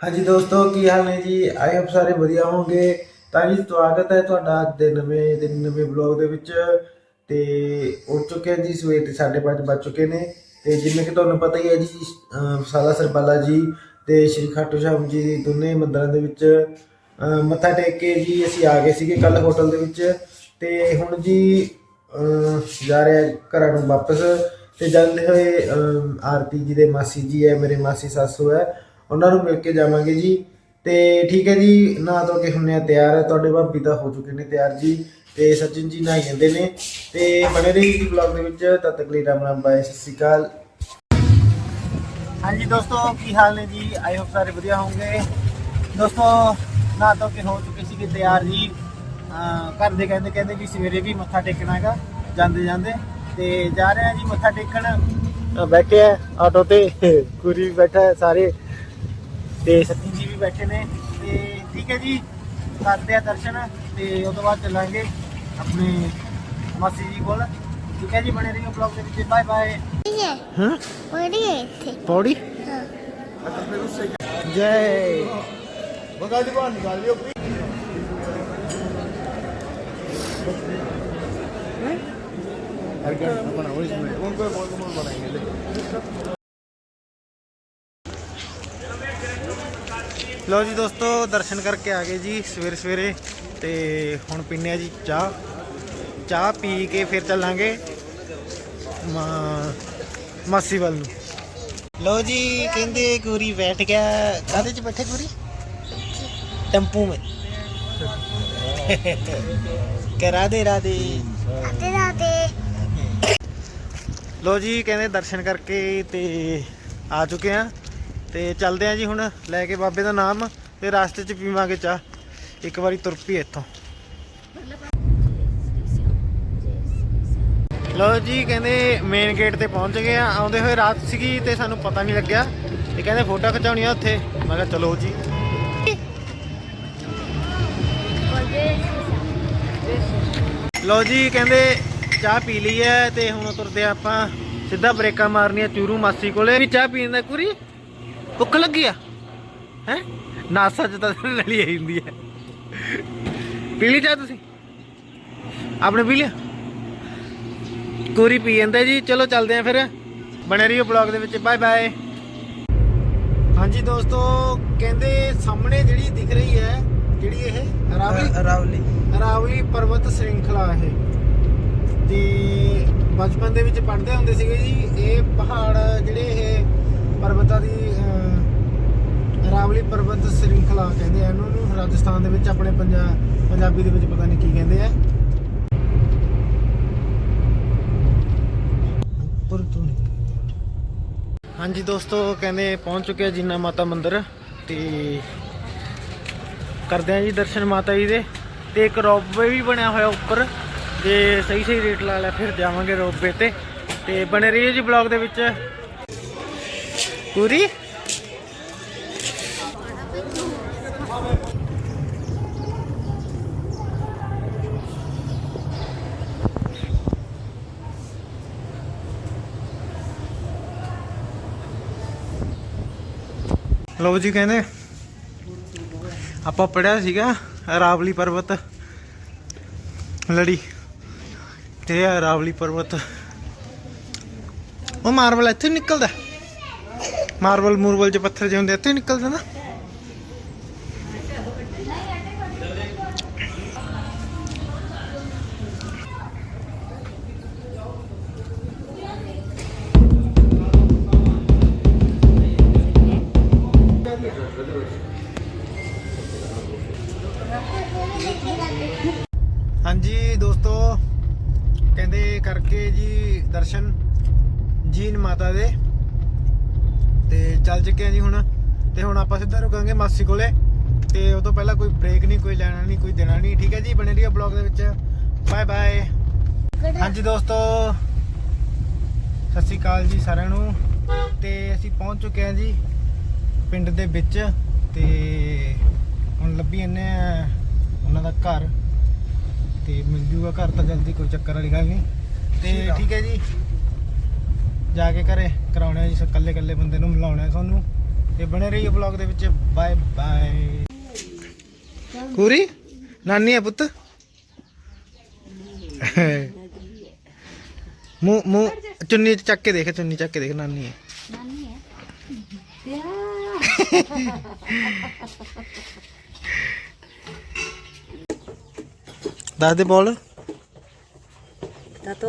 ਹਾਂਜੀ ਦੋਸਤੋ, ਕੀ ਹਾਲ ਨੇ ਜੀ? ਆਈ ਹੋਪ ਸਾਰੇ ਵਧੀਆ ਹੋਵੋਗੇ। ਤਾਂ ਜੀ, ਸਵਾਗਤ ਹੈ ਤੁਹਾਡਾ ਅੱਜ ਦੇ ਨਵੇਂ ਦੇ ਨਵੇਂ ਵਲੌਗ ਦੇ ਵਿੱਚ। ਤੇ ਉੱਠ ਚੁੱਕੇ ਹਾਂ ਜੀ, ਸਵੇਰ ਦੇ 5:30 ਵੱਜ ਚੁੱਕੇ ਨੇ। ਤੇ ਜਿਵੇਂ ਕਿ ਤੁਹਾਨੂੰ ਪਤਾ ਹੀ ਹੈ ਜੀ ਸਾਲਾ ਸਰਪਾਲਾ ਜੀ ਤੇ ਸ਼੍ਰੀ ਖਾਟੂ ਸ਼ਾਮ ਜੀ ਦੋਨੇ ਮੰਦਰਾਂ ਦੇ ਵਿੱਚ ਮੱਥਾ ਟੇਕ ਕੇ ਜੀ ਅਸੀਂ ਆ ਗਏ ਸੀਗੇ ਕੱਲ ਹੋਟਲ ਦੇ ਵਿੱਚ। ਤੇ ਹੁਣ ਜੀ ਜਾ ਰਿਹਾ ਘਰਾਂ ਨੂੰ ਵਾਪਸ। ਤੇ ਜਾਂਦੇ ਹੋਏ ਆਰਤੀ ਜੀ ਦੇ ਮਾਸੀ ਜੀ ਹੈ, ਮੇਰੇ ਮਾਸੀ ਸਾਸੂ ਹੈ। ਉਹਨਾਂ ਨੂੰ ਮਿਲ ਕੇ ਜਾਵਾਂਗੇ ਜੀ। ਤੇ ਠੀਕ ਹੈ ਜੀ, ਨਾ ਧੋ ਕੇ ਹੁੰਨੇ ਆ ਤਿਆਰ ਹੈ, ਤੁਹਾਡੇ ਭਾਬੀ ਤਾਂ ਹੋ ਚੁੱਕੇ ਨੇ ਤਿਆਰ ਜੀ। ਤੇ ਸਚਿਨ ਜੀ ਨਹਾਈ ਜਾਂਦੇ ਨੇ। ਤੇ ਬਣੇ ਰਹੀ ਜੀ ਵਲੌਗ ਦੇ ਵਿੱਚ। ਤਦ ਤੱਕ ਲਈ ਰਾਮ ਰਾਮ, ਬਾਏ, ਸਤਿ ਸ਼੍ਰੀ ਅਕਾਲ। ਹਾਂਜੀ ਦੋਸਤੋ, ਕੀ ਹਾਲ ਨੇ ਜੀ? ਆਈ ਹੋਪ ਸਾਰੇ ਵਧੀਆ ਹੋਵੋਗੇ। ਦੋਸਤੋ, ਨਾ ਧੋ ਕਿ ਹੋ ਚੁੱਕੇ ਸੀਗੇ ਤਿਆਰ ਜੀ। ਅਹ ਘਰ ਦੇ ਕਹਿੰਦੇ ਕਹਿੰਦੇ ਵੀ ਸਵੇਰੇ ਵੀ ਮੱਥਾ ਟੇਕਣਾ ਹੈਗਾ, ਜਾਂਦੇ ਜਾਂਦੇ। ਤੇ ਜਾ ਰਹੇ ਆ ਜੀ ਮੱਥਾ ਟੇਕਣ। ਬੈਠੇ ਆ ਆਟੋ ਤੇ। ਕੁਰੀ ਵੀ ਬੈਠਾ ਸਾਰੇ। ਤੇ ਸਤਿਨ ਜੀ ਵੀ ਬੈਠੇ ਨੇ ਤੇ ਠੀਕ ਹੈ ਜੀ ਕਰਦੇ ਆ ਦਰਸ਼ਨ ਤੇ ਉਸ ਤੋਂ ਬਾਅਦ ਚੱਲਾਂਗੇ ਆਪਣੇ ਮਾਸੀ ਜੀ ਕੋਲ ਠੀਕ ਹੈ ਜੀ ਬਣੇ ਰਹੀਓ ਬਲੌਗ ਦੇ ਵਿੱਚ ਬਾਏ ਬਾਏ ਹੈ ਹਾਂ ਬੜੀ ਹੈ ਇੱਥੇ ਪੌੜੀ ਹਾਂ ਜੈ बगा जी बाहर निकाल लियो बनाओ इसमें उनको बहुत कमल बनाएंगे ਲਓ ਜੀ ਦੋਸਤੋ ਦਰਸ਼ਨ ਕਰਕੇ ਆ ਗਏ ਜੀ ਸਵੇਰੇ ਸਵੇਰੇ ਤੇ ਹੁਣ ਪੀਨੇ ਆ ਜੀ ਚਾਹ। ਚਾਹ ਪੀ ਕੇ ਫਿਰ ਚੱਲਾਂਗੇ ਮਾ- ਮਾਸੀ ਵੱਲ ਨੂੰ। ਲਓ ਜੀ ਕਹਿੰਦੇ ਗੂਰੀ ਬੈਠ ਗਿਆ। ਕਾਹਦੇ ਚ ਬੈਠੇ ਗੂਰੀ ਟੈਂਪੂ में ਕਰਾ ਦੇ ਰਾਦੇ ਆਤੇ ਰਾਤੇ ਲੋ ਜੀ ਕਹਿੰਦੇ ਦਰਸ਼ਨ ਕਰਕੇ ਤੇ ਆ ਚੁੱਕੇ ਆ। ਤੇ ਚੱਲਦੇ ਆ ਜੀ ਹੁਣ ਲੈ ਕੇ ਬਾਬੇ ਦਾ ਨਾਮ ਤੇ ਰਸਤੇ 'ਚ ਪੀਵਾਂਗੇ ਚਾਹ। ਇੱਕ ਵਾਰੀ ਤੁਰ ਪਈ ਇੱਥੋਂ। ਲੋ ਜੀ, ਕਹਿੰਦੇ ਮੇਨ ਗੇਟ ਤੇ ਪਹੁੰਚ ਗਏ ਆ। ਆਉਂਦੇ ਹੋਏ ਰਾਤ ਸੀਗੀ ਤੇ ਸਾਨੂੰ ਪਤਾ ਨਹੀਂ ਲੱਗਿਆ। ਤੇ ਕਹਿੰਦੇ ਫੋਟੋ ਖਿਚਾਉਣੀਆਂ ਉੱਥੇ। ਮੈਂ ਕਿਹਾ ਚਲੋ ਜੀ। ਲੋ ਜੀ, ਕਹਿੰਦੇ ਚਾਹ ਪੀ ਲਈ ਐ ਤੇ ਹੁਣ ਤੁਰਦੇ ਆਪਾਂ। ਸਿੱਧਾ ਬ੍ਰੇਕਾਂ ਮਾਰਨੀਆਂ ਚੂਰੂ ਮਾਸੀ ਕੋਲੇ। ਵੀ ਚਾਹ ਪੀਣ ਦਾ ਕੁਰੀ? ਭੁੱਖ ਲੱਗੀ ਆ? ਹੈ? ਨਾਸਾ ਚ ਤਾਂ ਨਲੀ ਆਈ ਹੁੰਦੀ ਹੈ ਪੀ ਲਈ ਚਾਹ ਤੁਸੀਂ? ਆਪਣੇ ਪੀ ਲਿਆ? ਕੋਰੀ ਪੀ ਜਾਂਦਾ ਜੀ। ਚਲੋ ਚੱਲਦੇ ਆ ਫਿਰ। ਬਣੇ ਰਹੀਓ ਬਲੌਗ ਦੇ ਵਿੱਚ। ਬਾਏ ਬਾਏ ਹਾਂਜੀ ਦੋਸਤੋ ਕਹਿੰਦੇ ਸਾਹਮਣੇ ਜਿਹੜੀ ਦਿਖ ਰਹੀ ਹੈ ਜਿਹੜੀ ਇਹ? ਰਾਵਲੀ ਰਾਵਲੀ ਰਾਵਲੀ ਪਰਬਤ ਸ਼੍ਰੰਖਲਾ ਇਹ। ਤੇ ਬਚਪਨ ਦੇ ਵਿੱਚ ਪੜਦੇ ਹੁੰਦੇ ਸੀਗੇ ਜੀ। ਇਹ ਪਹਾੜ ਜਿਹੜੇ ਇਹ ਪਰਬਤਾਂ ਦੀ ਰਾਵਲੀ ਪਰਬਤ ਸ਼੍ਰਿੰਖਲਾ ਕਹਿੰਦੇ ਆ ਇਹਨੂੰ। ਨੂੰ ਰਾਜਸਥਾਨ ਦੇ ਵਿੱਚ ਆਪਣੇ ਪੰਜਾਬ ਪੰਜਾਬੀ ਦੇ ਵਿੱਚ ਪਤਾ ਨਹੀਂ ਕੀ ਕਹਿੰਦੇ ਆ। ਉੱਪਰ ਤੋਂ ਹਾਂਜੀ ਦੋਸਤੋ ਕਹਿੰਦੇ ਪਹੁੰਚ ਚੁੱਕੇ ਆ ਜੀਨਾ ਮਾਤਾ ਮੰਦਿਰ ਤੇ ਕਰਦੇ ਆ ਜੀ ਦਰਸ਼ਨ ਮਾਤਾ ਜੀ ਦੇ। ਤੇ ਇੱਕ ਰੋਪਵੇ ਵੀ ਬਣਿਆ ਹੋਇਆ ਉੱਪਰ। ਜੇ ਸਹੀ ਸਹੀ ਰੇਟ ਲਾ ਲਿਆ, ਫਿਰ ਜਾਵਾਂਗੇ ਰੋਪਵੇ ਤੇ। ਤੇ ਬਣੇ ਰਹੀਏ ਜੀ ਬਲੌਗ ਦੇ ਵਿੱਚ। ਪੂਰੀ ਲਓ ਜੀ ਕਹਿੰਦੇ ਆਪਾਂ ਪੜਿਆ ਸੀਗਾ ਰਾਵਲੀ ਪਰਬਤ ਲੜੀ ਤੇ ਇਹ ਰਾਵਲੀ ਪਰਬਤ ਉਹ ਮਾਰਵਲ ਇੱਥੇ ਨਿਕਲਦਾ। ਮਾਰਬਲ ਮੂਰਬਲ ਚ ਪੱਥਰ ਜਿਹੇ ਹੁੰਦੇ ਇੱਥੇ ਨਿਕਲਦਾ ਨਾ। ਹਾਂਜੀ ਦੋਸਤੋ, ਕਹਿੰਦੇ ਕਰਕੇ ਜੀ ਦਰਸ਼ਨ ਜੀਨ ਮਾਤਾ ਦੇ। ਤੇ ਚੱਲ ਚੁੱਕੇ ਆ ਜੀ ਹੁਣ। ਤੇ ਹੁਣ ਆਪਾਂ ਸਿੱਧਾ ਰੁਕਾਂਗੇ ਮਾਸੀ ਕੋਲੇ। ਤੇ ਉਹ ਤੋਂ ਪਹਿਲਾਂ ਕੋਈ ਬ੍ਰੇਕ ਨਹੀਂ ਕੋਈ ਲੈਣਾ ਨਹੀਂ ਕੋਈ ਦੇਣਾ ਨਹੀਂ। ਠੀਕ ਹੈ ਜੀ ਬਣੇ ਰਹੀਓ ਬਲੌਗ ਦੇ ਵਿੱਚ। ਬਾਏ ਬਾਏ ਹਾਂਜੀ ਦੋਸਤੋ ਸਤਿ ਸ਼੍ਰੀ ਅਕਾਲ ਜੀ ਸਾਰਿਆਂ ਨੂੰ। ਤੇ ਅਸੀਂ ਪਹੁੰਚ ਚੁੱਕੇ ਹਾਂ ਜੀ ਪਿੰਡ ਦੇ ਵਿੱਚ। ਤੇ ਹੁਣ ਲੱਭੀ ਜੰਨੇ ਆ ਉਹਨਾਂ ਦਾ ਘਰ। ਤੇ ਮਿਲ ਜੂਗਾ ਘਰ ਤਾਂ ਜਲਦੀ ਕੋਈ ਚੱਕਰ ਵਾਲੀ ਗੱਲ ਨਹੀਂ। ਤੇ ਠੀਕ ਹੈ ਜੀ। ਜਾ ਕੇ ਘਰੇ ਕਰਾਉਣੇ ਆ ਜੀ ਇਕੱਲੇ ਇਕੱਲੇ ਬੰਦੇ ਨੂੰ ਮਿਲਾਉਣਾ ਹੈ ਤੁਹਾਨੂੰ। ਤੇ ਬਣੇ ਰਹੀਓ ਬਲੌਗ ਦੇ ਵਿੱਚ। ਬਾਏ ਬਾਏ ਪੂਰੀ? ਨਾਨੀ ਹੈ ਪੁੱਤ? ਮੂੰਹ ਮੂੰਹ ਚੁੰਨੀ ਚੱਕ ਕੇ ਦੇਖ ਚੁੰਨੀ ਚੱਕ ਕੇ ਦੇਖ ਨਾਨੀ ਹੈ ਦੱਸ ਦੇ ਬੋਲ। तो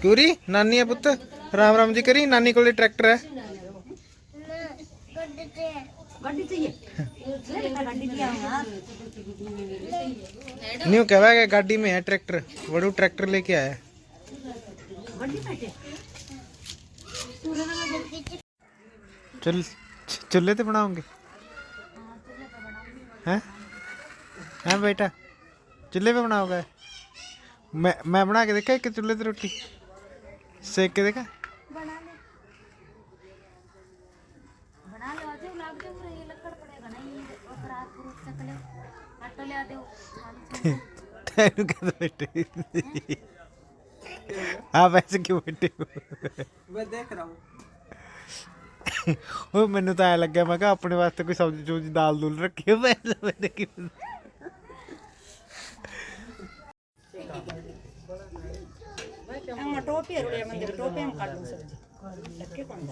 क्यूरी? नानी है पुत राम राम जी करी। नानी को ट्रैक्टर है। न्यू कहवा है गाड़ी में है ट्रैक्टर। बड़ू ट्रैक्टर लेके आया। चल, चूल्हे तो बनाओगे हैं? हैं बेटा? चूल्हे पे बनाओगे? मैं मैं बना के देखा एक चूल्हे पे रोटी सेक के देखा बना लो आज लाग दे पूरा ये लकड़ पड़ेगा नहीं और रात को चक ले आटो ले आते हो ਤੈਨੂੰ ਕਦੋਂ ਬੈਠੇ ਆਪ ਐਸੇ ਕਿਉਂ ਬੈਠੇ ਹੋ ਮੈਂ ਦੇਖ ਰਹਾ ਹੂੰ ਉਹ ਮੈਨੂੰ ਤਾਂ ਐ ਲੱਗਿਆ ਮੈਂ ਕਿਹਾ ਆਪਣੇ ਵਾਸਤੇ ਕੋਈ ਸਬਜ਼ੀ ਚੂਜੀ ਦਾਲ ਦੂਲ ਰੱਖੀ ਹੋਵੇ ਮੈਨੇ ਕੀ टोपी है मंदिर टोपी हम काट सब्जी लक्के कौन